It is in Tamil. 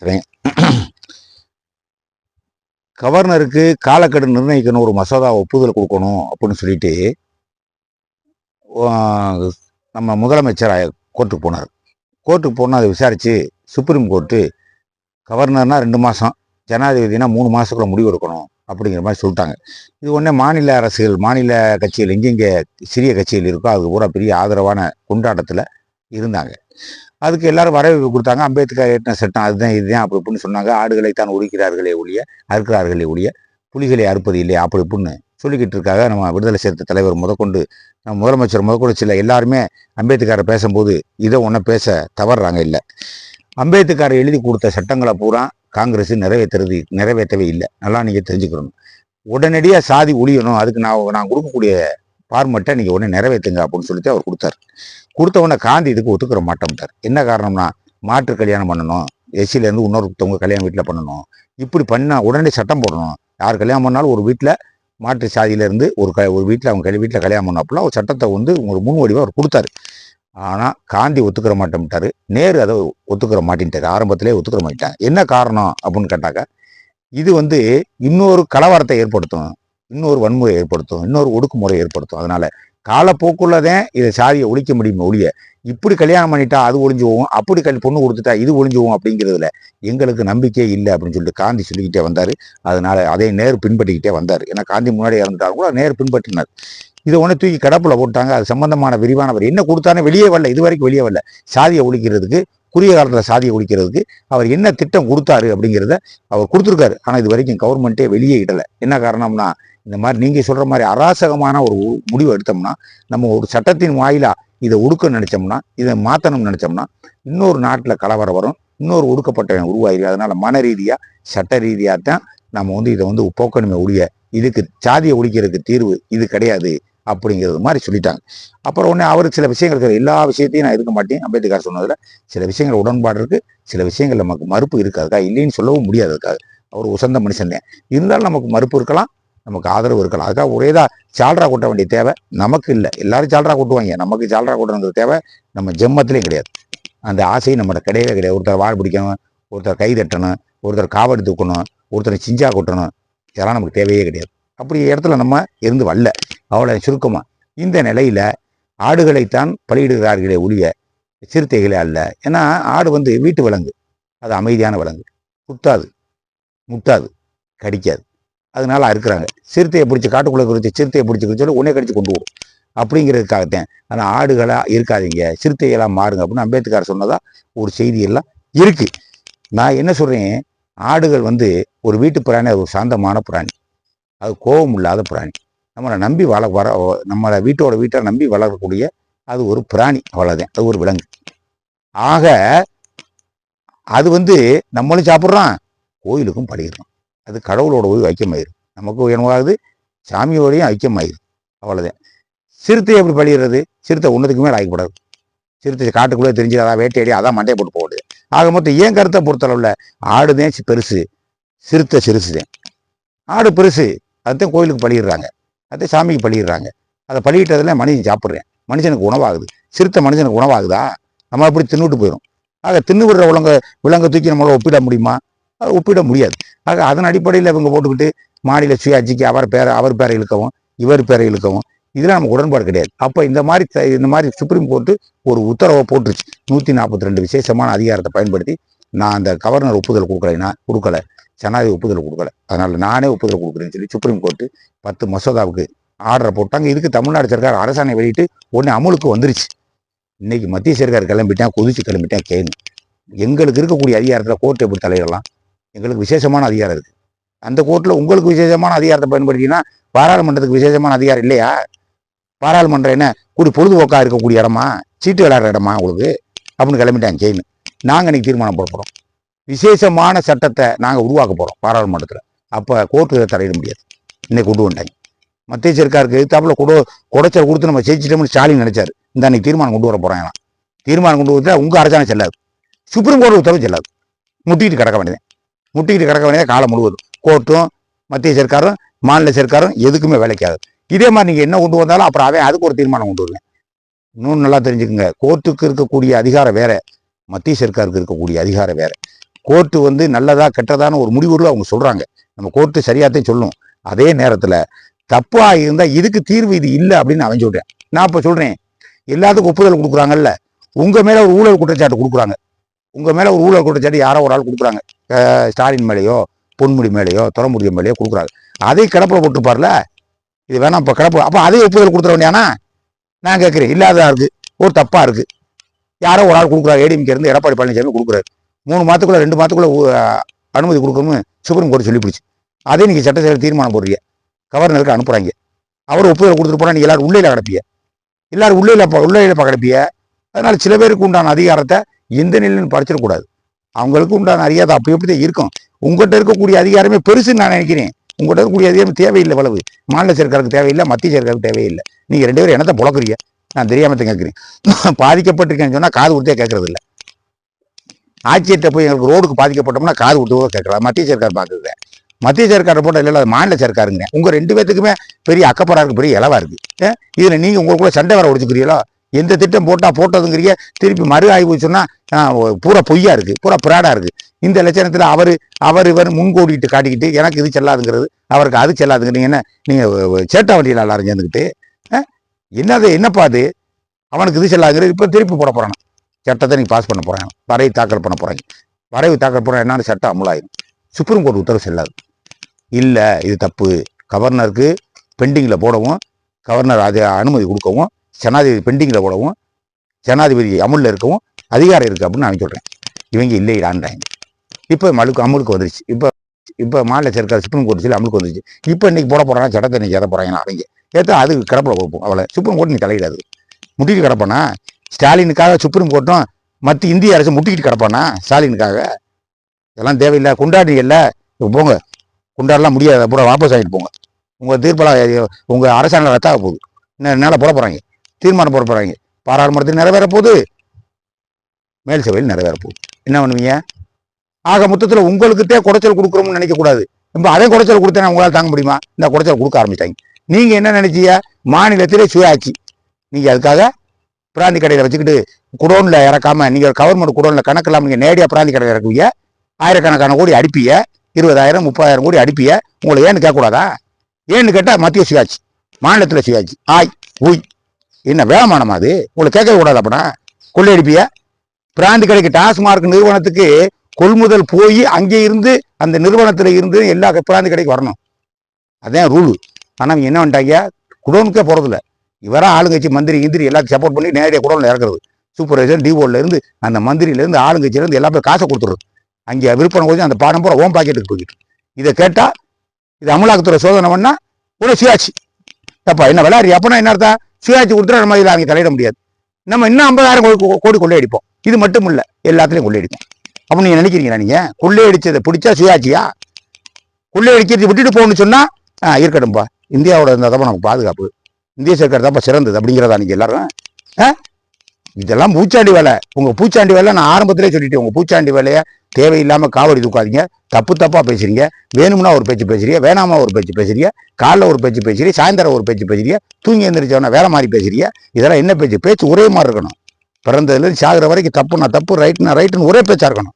சரிங்க? கவர்னருக்கு காலக்கெடு நிர்ணயிக்கணும் ஒரு மசோதா ஒப்புதல் கொடுக்கணும் அப்படின்னு சொல்லிட்டு நம்ம முதலமைச்சர் கோர்ட்டுக்கு போனார். கோர்ட்டுக்கு போனால் அதை விசாரித்து சுப்ரீம் கோர்ட்டு கவர்னர்னால் ரெண்டு மாதம் ஜனாதிபதினா மூணு மாதத்துக்குள்ள முடிவு எடுக்கணும் அப்படிங்கிற மாதிரி சொல்லிட்டாங்க. இது ஒன்றே மாநில அரசுகள் மாநில கட்சிகள் எங்கெங்கே சிறிய கட்சிகள் இருக்கோ அது பூரா பெரிய ஆதரவான கொண்டாட்டத்தில் இருந்தாங்க. அதுக்கு எல்லாரும் வரவேற்பு கொடுத்தாங்க. அம்பேத்கர் ஏற்றின சட்டம் அதுதான் இதுதான் அப்படி இப்படின்னு சொன்னாங்க. ஆடுகளை தான் உரிக்கிறார்களே ஒழிய அறுக்கிறார்களே ஒழிய புலிகளை அறுப்பது இல்லையா? அப்படி இப்படின்னு சொல்லிக்கிட்டு இருக்காங்க. நம்ம விடுதலை சேர்த்த தலைவர் முதற்கொண்டு நம்ம முதலமைச்சர் முதற்கொண்டு சில எல்லாருமே அம்பேத்கரை பேசும்போது இதை ஒன்றை பேச தவறுறாங்க இல்லை. அம்பேத்கர் எழுதி கொடுத்த சட்டங்களை பூரா காங்கிரஸ் நிறைவேற்றுறது நிறைவேற்றவே இல்லை. நல்லா நீங்கள் தெரிஞ்சுக்கணும். உடனடியாக சாதி ஒழியணும். அதுக்கு நான் நான் கொடுக்கக்கூடிய ஃபார்மெட்டை நீங்கள் உடனே நிறைவேற்றுங்க அப்படின்னு சொல்லிட்டு அவர் கொடுத்தாரு. கொடுத்தவுடனே காந்தி இதுக்கு ஒத்துக்கிற மாட்டோம்ட்டார் என்ன காரணம்னா மாற்று கல்யாணம் பண்ணணும். எஸ்சிலேருந்து இன்னொருத்தவங்க கல்யாணம் வீட்டில் பண்ணணும். இப்படி பண்ணால் உடனே சட்டம் போடணும். யார் கல்யாணம் பண்ணாலும் ஒரு வீட்டில் மாற்று சாதியிலேருந்து ஒரு க ஒரு வீட்டில் அவங்க கல்வி வீட்டில் கல்யாணம் பண்ணப்பல ஒரு சட்டத்தை வந்து ஒரு முன்வடிவாக அவர் கொடுத்தாரு. ஆனால் காந்தி ஒத்துக்கிற மாட்டேன்ட்டாரு நேரு அதை ஒத்துக்கிற மாட்டேன்ட்டார். ஆரம்பத்திலே ஒத்துக்கிற மாட்டேன் என்ன காரணம் அப்படின்னு கேட்டாக்க இது வந்து இன்னொரு கலவரத்தை ஏற்படுத்தும். இன்னொரு வன்முறை ஏற்படுத்தும் இன்னொரு ஒடுக்குமுறை ஏற்படுத்தும். அதனால காலப்போக்குள்ளதே இதை சாதியை ஒழிக்க முடியும் ஒழிய இப்படி கல்யாணம் பண்ணிட்டா அது ஒளிஞ்சு போகும் அப்படி கல் பொண்ணு கொடுத்துட்டா இது ஒழிஞ்சுவோம் போகும் அப்படிங்கிறதுல எங்களுக்கு நம்பிக்கையே இல்லை அப்படின்னு சொல்லிட்டு காந்தி சொல்லிக்கிட்டே வந்தார். அதனால அதே நேர் பின்பற்றிக்கிட்டே வந்தார். ஏன்னா காந்தி முன்னாடி இறந்துட்டார் கூட நேர் பின்பற்றினார். இதை ஒன்று தூக்கி கடப்பில் போட்டாங்க. அது சம்பந்தமான விரிவானவர் என்ன கொடுத்தானே வெளியே வரல இது வரைக்கும் வெளியே வரல. சாதியை ஒழிக்கிறதுக்கு குறுகிய காலத்தில் சாதியை ஒழிக்கிறதுக்கு அவர் என்ன திட்டம் கொடுத்தாரு அப்படிங்கிறத அவர் கொடுத்துருக்காரு. ஆனால் இது வரைக்கும் கவர்மெண்ட்டே வெளியே இடலை. என்ன காரணம்னா இந்த மாதிரி நீங்கள் சொல்கிற மாதிரி அராசகமான ஒரு முடிவு எடுத்தோம்னா நம்ம ஒரு சட்டத்தின் வாயிலாக இதை ஒடுக்க நினச்சோம்னா இதை மாற்றணும்னு நினச்சோம்னா இன்னொரு நாட்டில் கலவரம் வரும் இன்னொரு ஒடுக்கப்பட்டவன் உருவாயிருக்கு அதனால் மன ரீதியாக சட்ட ரீதியாக தான் நம்ம வந்து இதை வந்து போக்கணுமே ஒழிய இதுக்கு சாதியை ஒழிக்கிறதுக்கு தீர்வு இது கிடையாது அப்படிங்கிறது மாதிரி சொல்லிட்டாங்க. அப்புறம் உடனே அவர் சில விஷயங்கள் இருக்கிற எல்லா விஷயத்தையும் நான் இருக்க மாட்டேன். அம்பேத்கர் சொன்னதில் சில விஷயங்கள் உடன்பாடு இருக்குது சில விஷயங்கள் நமக்கு மறுப்பு இருக்காதுக்கா இல்லைன்னு சொல்லவும் முடியாது அதுக்காக. அவர் உசந்த மனுஷன் தான். இருந்தாலும் நமக்கு மறுப்பு இருக்கலாம் நமக்கு ஆதரவு இருக்கலாம். அதுக்காக ஒரேதா சால்ரா கொட்ட வேண்டிய தேவை நமக்கு இல்லை. எல்லாரும் சால்ரா கொட்டுவாங்க. நமக்கு சால்ரா கொட்டுறது தேவை நம்ம ஜெம்மத்திலையும் கிடையாது. அந்த ஆசை நம்மகிட்ட கிடையவே கிடையாது. ஒருத்தர் வாழ் பிடிக்கணும் ஒருத்தர் கை தட்டணும் ஒருத்தர் காவடி தூக்கணும் ஒருத்தர் சிஞ்சா கொட்டணும் இதெல்லாம் நமக்கு தேவையே கிடையாது. அப்படி இடத்துல நம்ம இருந்து வரல. அவ்வளோ சுருக்கமாக இந்த நிலையில் ஆடுகளைத்தான் பலியிடுகிறார்களே ஒழிய சிறுத்தைகளே அல்ல. ஏன்னா ஆடு வந்து வீட்டு விலங்கு. அது அமைதியான விலங்கு. குத்தாது. முட்டாது கடிக்காது. அதனால இருக்கிறாங்க சிறுத்தையை பிடிச்சி காட்டுக்குள்ளே குறித்து சிறுத்தையை பிடிச்சி சொல்லி உன்னே கடிச்சு கொண்டு விடும் அப்படிங்கிறதுக்காகத்தேன். ஆனால் ஆடுகளாக இருக்காதீங்க. சிறுத்தைகளாக மாறுங்க அப்படின்னு அம்பேத்கர் சொன்னதாக ஒரு செய்தியெல்லாம் இருக்குது நான் என்ன சொல்கிறேன் ஆடுகள் வந்து ஒரு வீட்டு பிராணி அது ஒரு சாந்தமான பிராணி. அது கோபம் இல்லாத பிராணி. நம்மளை நம்பி வள வர நம்மளை வீட்டோட வீட்டை நம்பி வளரக்கூடிய அது ஒரு பிராணி அவ்வளோதான் அது ஒரு விலங்கு. ஆக அது வந்து நம்மளும் சாப்பிட்றோம் கோயிலுக்கும் படிக்கிறோம். அது கடவுளோட போய் ஐக்கியமாயிரும் நமக்கு என்னவாகுது சாமியோடையும் ஐக்கியமாயிரும் அவ்வளோதான் சிறுத்தை எப்படி பழிகிறது சிறுத்தை ஒன்றுத்துக்கு மேலே ஆகிப்படாது சிறுத்தை காட்டுக்குள்ளே தெரிஞ்சு அதான் வேட்டையாடி அதான் மண்டையை போட்டு போகுது ஆக மொத்தம் ஏன் கருத்தை பொறுத்தளவில் ஆடுதான் பெருசு. சிறுத்தை சிறுசுதான். ஆடு பெருசு அதுதான் கோயிலுக்கு பழியிடுறாங்க அதுதான் சாமிக்கு பழியிடுறாங்க அதை பழகிட்டதில் மனுஷன் சாப்பிட்றேன். மனுஷனுக்கு உணவாகுது. சிறுத்தை மனுஷனுக்கு உணவாகுதா? நம்ம அப்படி தின்னுட்டு போயிடும் ஆக தின்னு விடுற உலங்க விலங்கை தூக்கி நம்மளால் ஒப்பிட முடியுமா? ஒப்பிட முடியாது. ஆக அதன் அடிப்படையில் இவங்க போட்டுக்கிட்டு மாநில சுயாட்சிக்கு அவர் பேர அவர் பேரை இழுக்கவும் இவர் பேரை இழுக்கவும் இதெல்லாம் நமக்கு உடன்பாடு கிடையாது. அப்போ இந்த மாதிரி இந்த மாதிரி சுப்ரீம் கோர்ட்டு ஒரு உத்தரவை போட்டுருச்சு. நூற்றி நாற்பத்தி ரெண்டு விசேஷமான அதிகாரத்தை பயன்படுத்தி நான் அந்த கவர்னர் ஒப்புதல் கொடுக்கலைன்னா கொடுக்கல. ஜனாதிபதி ஒப்புதல் கொடுக்கல. அதனால் நானே ஒப்புதல் கொடுக்குறேன்னு சொல்லி சுப்ரீம் கோர்ட்டு பத்து மசோதாவுக்கு ஆர்டரை போட்டாங்க. இதுக்கு தமிழ்நாடு சர்க்கார் அரசாணை வெளியிட்டு உடனே அமலுக்கு வந்துருச்சு. இன்னைக்கு மத்திய சர்க்கார் கிளம்பிட்டேன் கொதிச்சு கிளம்பிட்டேன் கேளு. எங்களுக்கு இருக்கக்கூடிய அதிகாரத்தில் கோர்ட் எப்படி தலையிடலாம்? எங்களுக்கு விசேஷமான அதிகாரம் இருக்கு அந்த கோர்ட்டில் உங்களுக்கு விசேஷமான அதிகாரத்தை பயன்படுத்தினா பாராளுமன்றத்துக்கு விசேஷமான அதிகாரம் இல்லையா? பாராளுமன்றம் என்ன? கூடி பொழுதுபோக்காக இருக்கக்கூடிய இடமா? சீட்டு விளையாடுற இடமா உங்களுக்கு? அப்படின்னு கிளம்பிட்டாங்க செயின் நாங்கள் இன்னைக்கு தீர்மானம் போட போகிறோம் விசேஷமான சட்டத்தை நாங்கள் உருவாக்க போகிறோம் பாராளுமன்றத்தில். அப்போ கோர்ட்டு இதை தலையிட முடியாது. இன்னைக்கு கொண்டு வந்தாங்க மத்திய சர்க்காருக்கு எதிர்த்தாப்புல கொடு குடைச்சல் கொடுத்து நம்ம ஜெயிச்சிட்டோம்னு ஸ்டாலின் நினைச்சாரு. இந்த அன்னைக்கு தீர்மானம் கொண்டு வர போறாங்க தீர்மானம் கொண்டு வந்தால் உங்கள் அரசாங்கம் செல்லாது. சுப்ரீம் கோர்ட் உத்தரவு செல்லாது. முட்டிட்டு கிடக்க வேண்டியது முட்டிக்கிட்டு கிடக்க வேண்டிய காலம் முழுவதும். கோர்ட்டும் மத்திய சர்க்காரும் மாநில சர்க்காரும் எதுக்குமே வேலைக்காது. இதே மாதிரி நீங்கள் என்ன கொண்டு வந்தாலும் அப்புறம் அவன் அதுக்கு ஒரு தீர்மானம் கொண்டு வருவேன். இன்னும் நல்லா தெரிஞ்சுக்கோங்க. கோர்ட்டுக்கு இருக்கக்கூடிய அதிகாரம் வேற. மத்திய சர்க்காருக்கு இருக்கக்கூடிய அதிகாரம் வேற. கோர்ட்டு வந்து நல்லதா கெட்டதான ஒரு முடிவுகள் அவங்க சொல்கிறாங்க நம்ம கோர்ட்டு சரியாத்தையும் சொல்லும் அதே நேரத்தில் தப்பாக இருந்தால் இதுக்கு தீர்வு இது இல்லை அப்படின்னு அவன் சொல்கிறேன் நான் இப்போ சொல்கிறேன் எல்லாத்துக்கும் ஒப்புதல் கொடுக்குறாங்கல்ல. உங்கள் மேலே ஒரு ஊழல் குற்றச்சாட்டு கொடுக்குறாங்க. உங்கள் மேலே ஒரு ஊழல் குற்றச்சாட்டு யாரோ ஒரு ஆள் கொடுக்குறாங்க. ஸ்டாலின் மேலேயோ பொன்முடி மேலேயோ துறமுடிய மேலேயோ கொடுக்குறாங்க அதை கிடப்பில் போட்டுப்பார்ல இது வேணாம் இப்போ கிடப்பு. அப்போ அதே ஒப்புதல் கொடுத்துட வேண்டியானா? நான் கேட்குறேன் இல்லாததாக இருக்குது ஒரு தப்பாக இருக்குது யாரோ ஒரு ஆள் கொடுக்குறாரு. ஏடிஎம்கே இருந்து எடப்பாடி பழனிசாமி கொடுக்குறாரு. மூணு மாதத்துக்குள்ளே ரெண்டு மாதத்துக்குள்ளே அனுமதி கொடுக்கணும்னு சுப்ரீம் கோர்ட் சொல்லி அதே நீங்கள் சட்டசபையில் தீர்மானம் போடுறீங்க. கவர்னருக்கு அனுப்புகிறாங்க அவர் ஒப்புதல் கொடுத்துட்டு போனால் நீங்கள் எல்லாரும் உள்ளே கிடப்பீங்க எல்லாரும் உள்ளையில ப- கிடப்பீங்க அதனால் சில பேருக்கு உண்டான அதிகாரத்தை எந்த நிலையிலும் பறிச்சிடக்கூடாது அவங்களுக்கு உண்டான அறியாத அப்படி எப்படி தான் இருக்கும். உங்கள்கிட்ட இருக்கக்கூடிய அதிகாரமே பெருசுன்னு நான் நினைக்கிறேன். உங்கள்கிட்ட இருக்கக்கூடிய அதிகாரம் தேவையில்லை வளவு மாநில சர்க்காருக்கு தேவையில்லை மத்திய சர்க்காருக்கு தேவையில்லை. நீங்கள் ரெண்டு பேரும் என்னத்தை புழக்குறீங்க? நான் தெரியாமல் தான் கேட்குறேன் பாதிக்கப்பட்டிருக்கேன்னு சொன்னால் காது கொடுத்தே கேட்கறது இல்லை. போய் எங்களுக்கு ரோடுக்கு பாதிக்கப்பட்டோம்னா காது கொடுத்து கூட கேட்கலாம். மத்திய சர்க்கார் பார்க்குறது மத்திய சர்க்கார் போட்ட இல்லை அது மாநில சர்க்காருங்க. உங்கள் ரெண்டு பேத்துக்குமே பெரிய அக்கப்பரா இருக்கு பெரிய இலவா இருக்குது இதில் நீங்கள் நீங்க உங்களுக்குள்ள சண்டை வர ஒடிச்சுக்கிறீங்களோ? எந்த திட்டம் போட்டால் போட்டதுங்கிறீங்க திருப்பி மறு ஆய்வு சொன்னால் பூரா பொய்யா இருக்குது பூரா ப்ராடாக இருக்குது இந்த லட்சணத்தில் அவர் அவர் இவர் முன்கோடிட்டு காட்டிக்கிட்டு எனக்கு இது செல்லாதுங்கிறது அவருக்கு அது செல்லாதுங்கிறீங்க என்ன நீங்கள் சேட்டா வண்டியில் எல்லாரும் சேர்ந்துக்கிட்டு என்னது என்னப்பா அது? அவனுக்கு இது செல்லாதுங்கிறது இப்போ திருப்பி போட போகிறான் சட்டத்தை நீங்கள் பாஸ் பண்ண போகிறேன் வரைவு தாக்கல் பண்ண போகிறாங்க வரைவு தாக்கல் பண்ண என்னன்னு சட்டம் அமலாயிடும் சுப்ரீம் கோர்ட் உத்தரவு செல்லாது. இல்லை இது தப்பு. கவர்னருக்கு பெண்டிங்கில் போடவும் கவர்னர் அது அனுமதி கொடுக்கவும் ஜனாதிபதி பெண்டிங்கில் போடவும் ஜனாதிபதி அமுலில் இருக்கவும் அதிகாரம் இருக்குது அப்படின்னு நான் சொல்கிறேன் இவங்க இல்லைடான்றாங்க இப்போ மலுக்கு அமுலுக்கு வந்துருச்சு. இப்போ இப்போ மாநில சர்க்கார் சுப்ரீம் கோர்ட் சொல்லி அமுலுக்கு வந்துருச்சு. இப்போ இன்னைக்கு போட போகிறாங்க சட்டத்தை இன்னைக்கு எதை போகிறாங்கன்னா அவங்க ஏற்ற அது கிடப்பில் கொடுப்போம். அவளை சுப்ரீம் கோர்ட் நீ தலையிடாது. முட்டிட்டு கிடப்பானா? ஸ்டாலினுக்காக சுப்ரீம் கோர்ட்டும் மற்ற இந்திய அரசு முட்டிக்கிட்டு கிடப்பானா? ஸ்டாலினுக்காக? இதெல்லாம் தேவையில்லை. கொண்டாடுறீங்கல்ல இப்ப போங்க. கொண்டாடலாம் முடியாது. பூரா வாபஸ் ஆகிட்டு போங்க. உங்கள் தீர்ப்பெல்லாம் உங்கள் அரசாங்கம் ரத்தாக போகுது. இன்னும் என்னால் போட போகிறாங்க தீர்மானம் போட போகிறாங்க பாராளுமன்றத்தில் நிறைவேற போகுது மேல் சபையில் நிறைவேற போகுது என்ன பண்ணுவீங்க? ஆக மொத்தத்தில் உங்களுக்குத்தே குடைச்சல் கொடுக்குறோம்னு நினைக்கக்கூடாது. இப்போ அதே குடைச்சல் கொடுத்தேன் உங்களால் தாங்க முடியுமா? இந்த குடைச்சல் கொடுக்க ஆரம்பித்தாங்க நீங்கள் என்ன நினைச்சீங்க? மாநிலத்திலே சுயாட்சி. நீங்கள் அதுக்காக பிராந்தி கடையில் வச்சுக்கிட்டு குடோனில் இறக்காம நீங்கள் கவர்மெண்ட் குடோனில் கணக்கு இல்லாமல் நீங்கள் நேரடியாக பிராந்தி கடையில் இறக்குவீங்க. ஆயிரக்கணக்கான கோடி அடிப்பிய இருபதாயிரம் முப்பதாயிரம் கோடி அடிப்பிய உங்களை ஏன்னு கேட்கக்கூடாதா? ஏன்னு கேட்டால் மத்திய சுயாட்சி. மாநிலத்தில் சுயாட்சி. ஆய் ஊய். என்ன வேகமானமா அது? உங்களை கேட்கவே கூடாது அப்படின்னா கொள்ளையடிப்பியா? பிராந்தி கடைக்கு டாஸ்மார்க் நிறுவனத்துக்கு கொள்முதல் போய் அங்கே இருந்து அந்த நிறுவனத்தில் இருந்து எல்லா பிராந்தி கடைக்கு வரணும். அதான் ரூலு ஆனால் என்ன பண்ணிட்டாங்க? குடோனுக்கே போகிறதில்ல இவரா ஆளுங்கட்சி மந்திரி இந்திரி எல்லாத்தையும் சப்போர்ட் பண்ணி நேரடியாக குடோனில் இறக்குறது. சூப்பர்வைசர் டிஓலேருந்து அந்த மந்திரியிலேருந்து ஆளுங்கட்சியிலேருந்து ஆளுங்கட்சியில எல்லா பேரும் காசை கொடுத்துருது அங்கே விற்பனை கொஞ்சம் அந்த பாடம் பூரா ஓம் பாக்கெட்டுக்கு போய்கிட்டு இதை கேட்டால் இது அமலாக்கத்துறை சோதனை பண்ணால் ஒரு சுயாட்சி. தப்பா? என்ன விளையாடுறீ அப்பனா என்ன அர்த்தம்? சுயாட்சி கொடுத்துட்டு நம்ம இதில் அவங்க தலையிட முடியாது. நம்ம இன்னும் ஐம்பதாயிரம் கோடி கோடி கொள்ளையடிப்போம். இது மட்டும் இல்லை எல்லாத்துலேயும் கொள்ளையடிப்போம். அப்ப நீங்கள் நினைக்கிறீங்களா நீங்கள் கொள்ளையடிச்சதை பிடிச்சா சுயாட்சியா? கொள்ளையடிக்கிறது விட்டுட்டு போகணும்னு சொன்னால் ஆ, இருக்கட்டும்ப்பா இந்தியாவோட இருந்தால் தான் நமக்கு பாதுகாப்பு. இந்திய சர்க்கார் தான்ப்பா சிறந்தது அப்படிங்கிறதா நீங்கள் எல்லாரும் ஆ? இதெல்லாம் பூச்சாண்டி வேலை. உங்கள் பூச்சாண்டி வேலை நான் ஆரம்பத்திலே சொல்லிட்டேன். உங்கள் பூச்சாண்டி வேலையை தேவையில்லாமல் காவடி தூக்காதீங்க. தப்பு தப்பாக பேசுறீங்க. வேணும்னா ஒரு பேச்சு பேசுறீங்க. வேணாமா ஒரு பேச்சு பேசுறீங்க. காலைல ஒரு பேச்சு பேசுகிறீங்க சாயந்தரம் ஒரு பேச்சு பேசுறீங்க. தூங்கி எழுந்திரிச்சவனா வேற மாதிரி பேசுறீங்க. இதெல்லாம் என்ன பேச்சு? பேச்சு ஒரே மாதிரி இருக்கணும். பிறந்ததுலேருந்து சாகிற வரைக்கும் தப்பு நான் தப்பு ரைட்னா ரைட்டுன்னு ஒரே பேச்சாக இருக்கணும்.